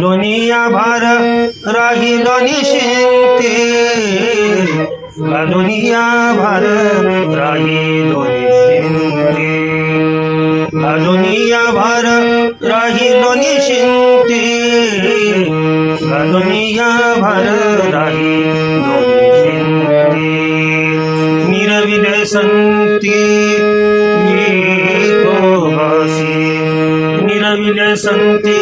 দুনিয়া ভর রহিল নিশ্চিন্তে দুনিয়া ভর রহিল নিশ্চিন্তে দুনিয়া ভর রহিল নিশ্চিন্তে দুনিয়া ভর রহিল तो भासी निरविले संती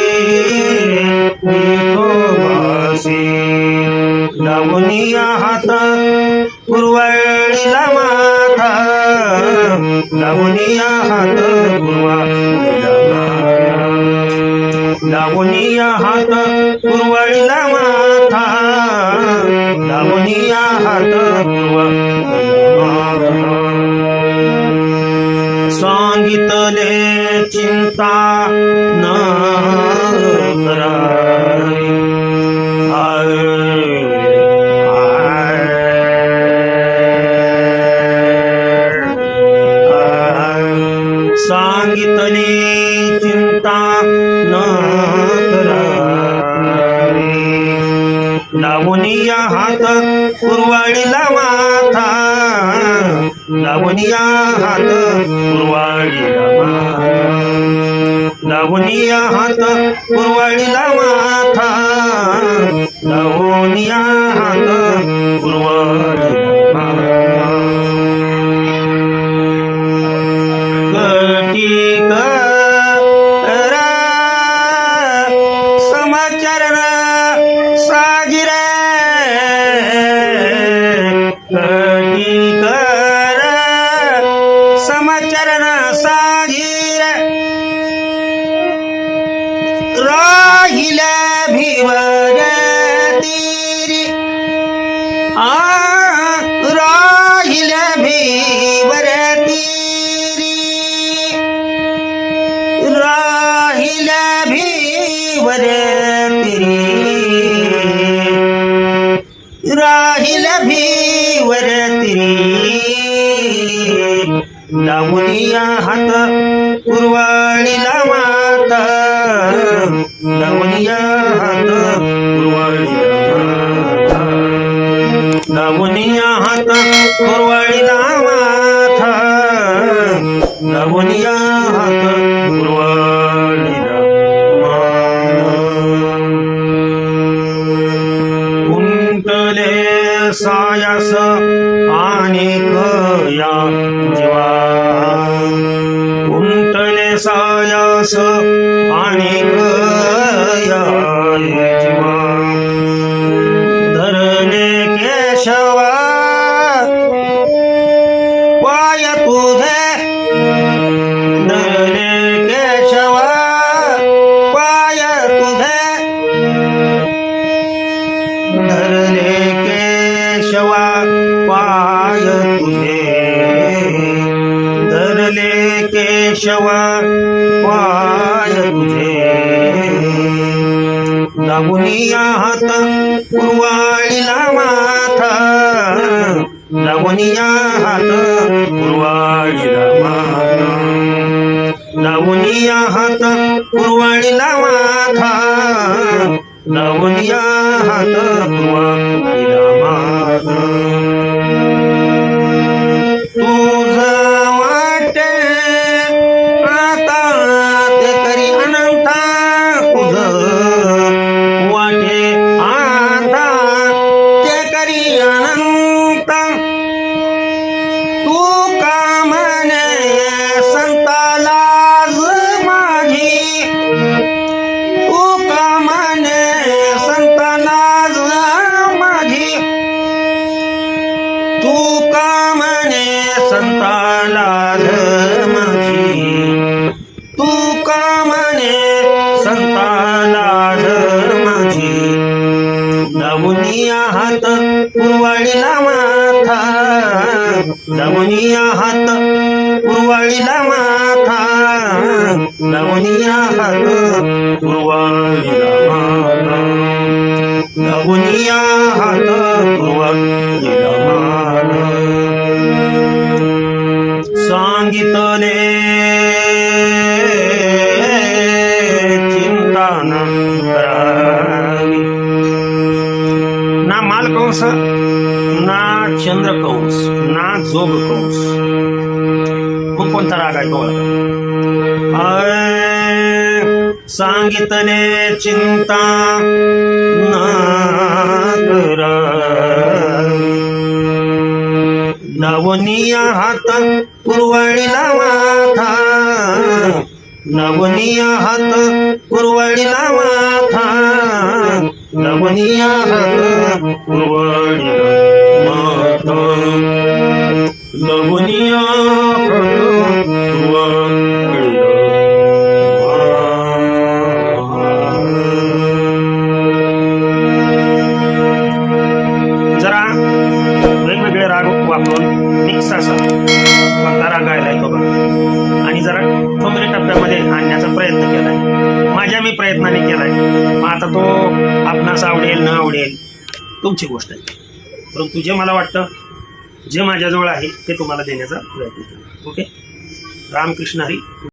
भासी लावणीया हात कुरवळीला माथा लावणीया हात कुरवळीला लावणीया हात कुरवळीला माथा लावणीया हात कुरवळीला चिंता न करावी चिंता न लावणीया हात कुरवाडीला माथा. लावणीया हात कुरवाडीला लावणीया हात कुरवाडीला माथा लावणीया हात कुरवाडीला तिरी। राहील भिवर तिरी। लावणीया हात कुरवाळीला माता लावणीया हात कुरवाळीला माता लावणीया हात कुरवाळीला माथा लावणीया सायास आणि कया जीवा. उंटले सायास केशव पाय तुझे. लावणीया हात कुरवाळीला माथा लावणीया हात कुरवाळीला माथा लावणीया हात कुरवाळीला माथा लावणीया हात कुरवाळीला लावणी हात कुरवाळीला माथा लावणी हात कुरवाळीला माथा लावणी हात कुरवाळीला माथा सांगितले चिंतान ना मालकंस जोग कंस मग कोणता राग आहे तो सांगितले चिंता ना करा नवनिया हात कुरवाळीला माथा नवनिया हात कुरवाळीला माथा नवनिया हात कुरवाळीला प्रमाणे केलाय. मग आता तो आपणास आवडेल न आवडेल तुमची गोष्ट आहे. परंतु जे मला वाटतं जे माझ्याजवळ आहे ते तुम्हाला देण्याचा प्रयत्न केला ओके? रामकृष्ण हरी.